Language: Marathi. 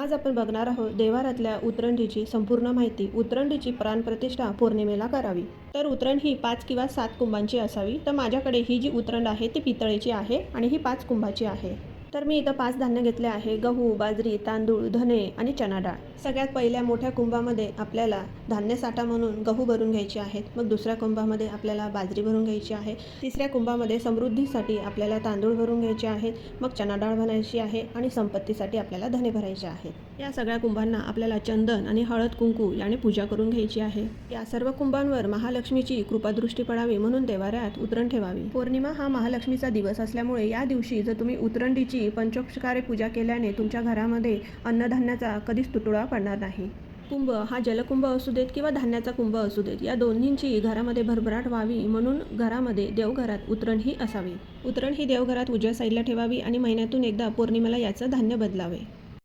आज आपण बघणार आहोत देवारातल्या उतरंडीची संपूर्ण माहिती. उतरंडीची प्राणप्रतिष्ठा पौर्णिमेला करावी. तर उतरण ही पाच किंवा सात कुंभांची असावी. तर माझ्याकडे ही जी उतरंड आहे ती पितळेची आहे आणि ही पाच कुंभाची आहे. तर मी इथं पाच धान्य घेतले आहे. गहू बाजरी तांदूळ धने आणि चना डाळ. सगळ्यात पहिल्या मोठ्या कुंभामध्ये आपल्याला धान्य साठा म्हणून गहू भरून घ्यायचे आहेत. मग दुसऱ्या कुंभामध्ये आपल्याला बाजरी भरून घ्यायची आहे. तिसऱ्या कुंभामध्ये समृद्धीसाठी आपल्याला तांदूळ भरून घ्यायचे आहेत. मग चना डाळ भरायची आहे आणि संपत्तीसाठी आपल्याला धने भरायचे आहेत. या सगळ्या कुंभांना आपल्याला चंदन आणि हळद कुंकू याने पूजा करून घ्यायची आहे. या सर्व कुंभांवर महालक्ष्मीची कृपादृष्टी पडावी म्हणून देवाऱ्यात उतरण ठेवावी. पौर्णिमा हा महालक्ष्मीचा दिवस असल्यामुळे या दिवशी जर तुम्ही दिवशी पंचोपचारे पूजा केल्याने तुमच्या घरामध्ये अन्नधान्याचा कधीच तुटुळा पडणार नाही. कुंभ हा जलकुंभ असू देत किंवा धान्याचा कुंभ असू देत या दोन्हींची घरामध्ये भरभराट व्हावी म्हणून घरामध्ये देवघरात उतरण ही असावी. उतरण ही देवघरात उजव्या साईडला ठेवावी आणि महिन्यातून एकदा पौर्णिमेला याचं धान्य बदलावे.